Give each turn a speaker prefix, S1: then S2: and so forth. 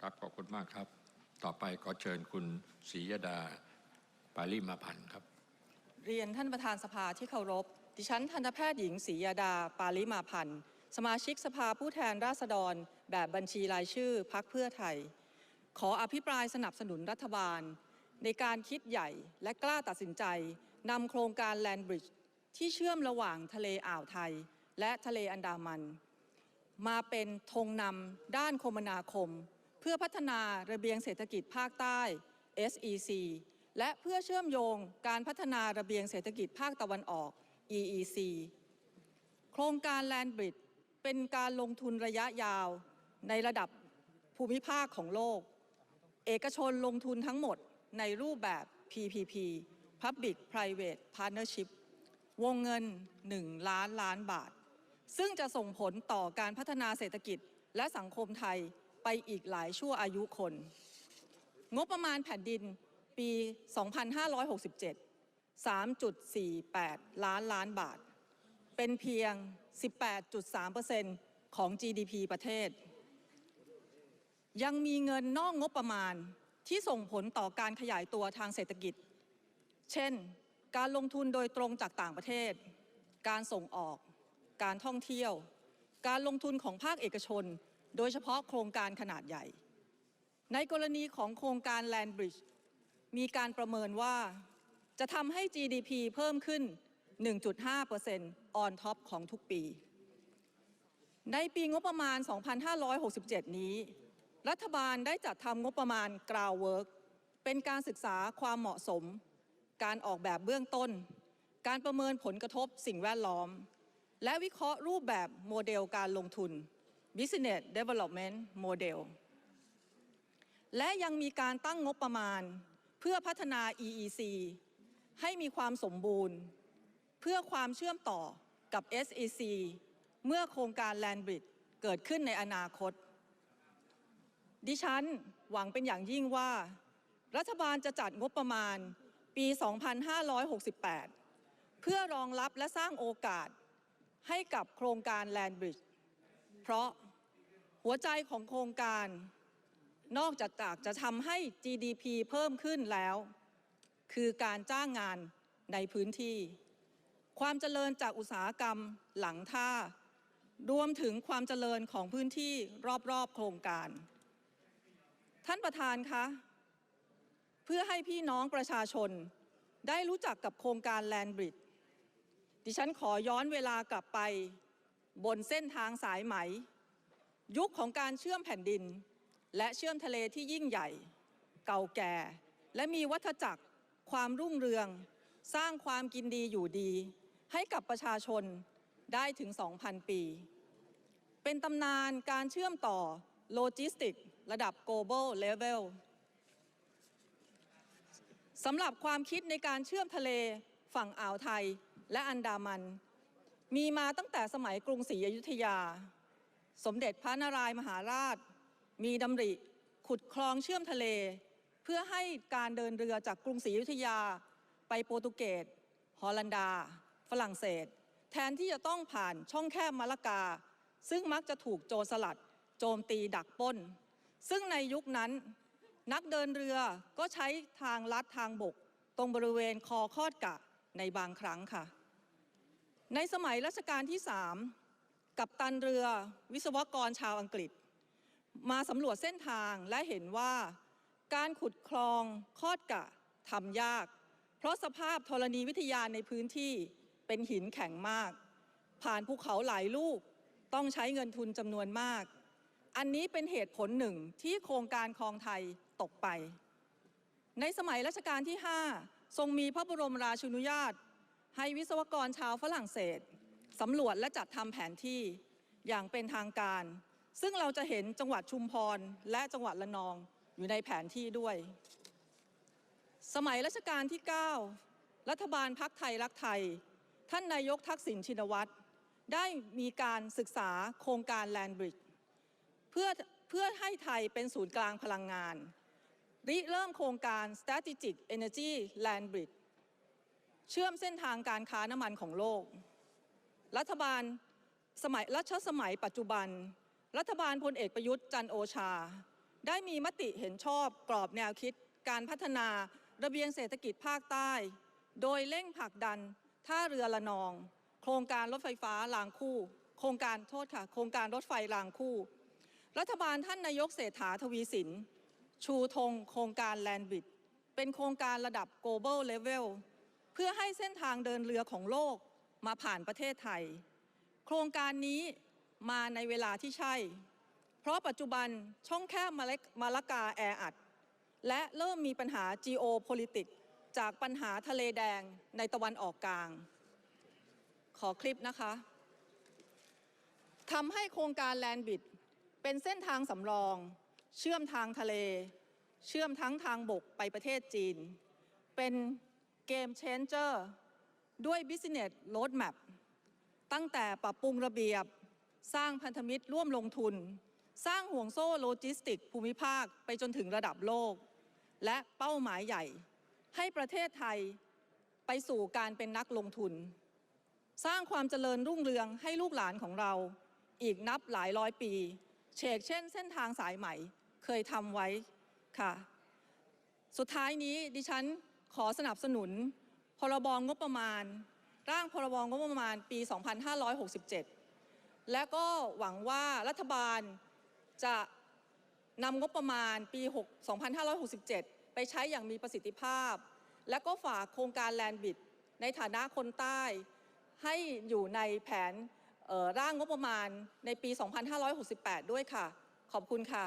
S1: ครับขอบคุณมากครับ ต่อไปขอเชิญคุณศรียดาปาลิมาพันธ์ครับ
S2: เรียนท่านประธานสภาที่เคารพ ดิฉันทันตแพทย์หญิงศรียดาปาลิมาพันธ์สมาชิกสภาผู้แทนราษฎร แบบบัญชีรายชื่อพักเพื่อไทย ขออภิปรายสนับสนุนรัฐบาล ในการคิดใหญ่และกล้าตัดสินใจนำโครงการแลนบริดจ์ที่เชื่อมระหว่างทะเลอ่าวไทย และทะเลอันดามัน มาเป็นธงนำด้านคมนาคม พื่อพัฒนาระเบียงเศรษฐกิจภาคใต้ SEC และเพื่อเชื่อมโยงการพัฒนาระเบียงเศรษฐกิจภาคตะวันออก EEC โครงการ Land Bridge เป็นการลงทุนระยะยาวในระดับภูมิภาคของโลก เอกชนลงทุนทั้งหมดในรูปแบบ PPP Public Private Partnership วงเงิน 1 ล้านล้านบาท ซึ่งจะส่งผลต่อการพัฒนาเศรษฐกิจและสังคมไทย ไปอีกหลายชั่วอายุคน งบประมาณแผ่นดินปี 2567 3.48 ล้านล้านบาท เป็นเพียง 18.3%ของ GDP ประเทศ ยังมีเงินนอกงบประมาณที่ส่งผลต่อการขยายตัวทางเศรษฐกิจ เช่น การลงทุนโดยตรงจากต่างประเทศ การส่งออก การท่องเที่ยว การลงทุนของภาคเอกชน โดยเฉพาะโครงการขนาดใหญ่ ในกรณีของโครงการ Land Bridge มีการประเมินว่าจะทำให้ GDP เพิ่มขึ้น 1.5% on top ของทุกปี ในปีงบประมาณ 2567 นี้ รัฐบาลได้จัดทำงบประมาณ Groundwork เป็นการศึกษาความเหมาะสม การออกแบบเบื้องต้น การประเมินผลกระทบสิ่งแวดล้อม และวิเคราะห์รูปแบบโมเดลการลงทุน Business Development Model และยังมีการตั้งงบประมาณ เพื่อพัฒนา EEC ให้มีความสมบูรณ์ เพื่อความเชื่อมต่อกับ SEC เมื่อโครงการ Land Bridge เกิดขึ้นในอนาคต ดิฉันหวังเป็นอย่างยิ่งว่า รัฐบาลจะจัดงบประมาณปี 2568 เพื่อรองรับและสร้างโอกาสให้กับโครงการ Land Bridge เพราะ หัวใจของโครงการ นอกจากจากจะทำให้ GDP เพิ่มขึ้นแล้ว คือการจ้างงานในพื้นที่ ความเจริญจากอุตสาหกรรมหลังท่ารวมถึงความเจริญของพื้นที่รอบๆ โครงการ ท่านประธานคะเพื่อให้พี่น้องประชาชนได้รู้จักกับโครงการ Land Bridge ดิฉันขอย้อนเวลากลับไป บนเส้นทางสายไหม ยุคของการเชื่อมแผ่นดิน และเชื่อมทะเลที่ยิ่งใหญ่ เก่าแก่ และมีวัฏจักร ความรุ่งเรือง สร้างความกินดีอยู่ดี ให้กับประชาชนได้ถึง 2,000 ปี เป็นตำนานการเชื่อมต่อโลจิสติกระดับ global level สำหรับความคิดในการเชื่อมทะเลฝั่งอ่าวไทยและอันดามัน มีมาตั้งแต่สมัยกรุงศรีอยุธยา สมเด็จพระนารายมหาราช มีดำริ ขุดคลองเชื่อมทะเล เพื่อให้การเดินเรือจากกรุงศรีอยุธยา ไปโปรตุเกสฮอลันดา ฝรั่งเศส แทนที่จะต้องผ่านช่องแคบมาละกา ซึ่งมักจะถูกโจรสลัด โจมตีดักป้น ซึ่งในยุคนั้น นักเดินเรือก็ใช้ทางลัดทางบก ตรงบริเวณคอคอดกะในบางครั้งค่ะ ในสมัยรัชกาลที่สาม กับตันเรือวิศวกรชาวอังกฤษ มาสำรวจเส้นทางและเห็นว่า การขุดคลองคอดกะทำยาก เพราะสภาพธรณีวิทยาในพื้นที่เป็นหินแข็งมาก ผ่านภูเขาหลายลูกต้องใช้เงินทุนจำนวนมาก อันนี้เป็นเหตุผลหนึ่งที่โครงการคลองไทยตกไป ในสมัยรัชกาลที่ 5 ทรงมีพระบรมราชูนุญาต ให้วิศวกรชาวฝรั่งเศส สำรวจและจัดทำแผนที่อย่างเป็นทางการ ซึ่งเราจะเห็นจังหวัดชุมพรและจังหวัดละนองอยู่ในแผนที่ด้วย สมัยรัชกาลที่ 9 รัฐบาลพักไทยรักไทย ท่านนายกทักษิณชินวัตรได้มีการศึกษาโครงการ Land Bridge เพื่อเพื่อให้ไทยเป็นศูนย์กลางพลังงาน ริเริ่มโครงการ Strategic Energy Land Bridge เชื่อมเส้นทางการค้าน้ำมันของโลก รัฐบาลสมัยรัชสมัยปัจจุบัน รัฐบาลพลเอกประยุทธ์จันโอชา ได้มีมติเห็นชอบกรอบแนวคิด การพัฒนาระเบียงเศรษฐกิจภาคใต้ โดยเร่งผลักดันท่าเรือละนอง โครงการรถไฟฟ้ารางคู่ โครงการโทษค่ะ โครงการรถไฟรางคู่ รัฐบาลท่านนายกเศรษฐาทวีสิน ชูธงโครงการแลนบิด เป็นโครงการระดับ global level เพื่อให้เส้นทางเดินเรือของโลก มาผ่านประเทศไทย โครงการนี้มาในเวลาที่ใช่ เพราะปัจจุบันช่องแคบมาเลกมาละกาแออัด และเริ่มมีปัญหา geopolitics จากปัญหาทะเลแดงในตะวันออกกลาง ขอคลิปนะคะทำให้โครงการแลนบิดเป็นเส้นทางสำรอง เชื่อมทางทะเล เชื่อมทั้งทางบกไปประเทศจีน เป็นเกมเชนเจอร์ ด้วย Business Roadmap ตั้งแต่ปรับปรุงระเบียบ สร้างพันธมิตรร่วมลงทุน สร้างห่วงโซ่โลจิสติก ภูมิภาคไปจนถึงระดับโลก และเป้าหมายใหญ่ ให้ประเทศไทยไปสู่การเป็นนักลงทุน สร้างความเจริญรุ่งเรืองให้ลูกหลานของเรา อีกนับหลายร้อยปี เชกเช่นเส้นทางสายใหม่เคยทำไว้ค่ะ สุดท้ายนี้ดิฉันขอสนับสนุน พรบงบประมาณ ร่างพรบงบประมาณปี 2567 และก็หวังว่ารัฐบาลจะนำงบประมาณปี6 2567 ไปใช้อย่างมีประสิทธิภาพ และก็ฝากโครงการแลนบิดในฐานะคนใต้ ให้อยู่ในแผนร่างงบประมาณในปี 2568 ด้วยค่ะ ขอบคุณค่ะ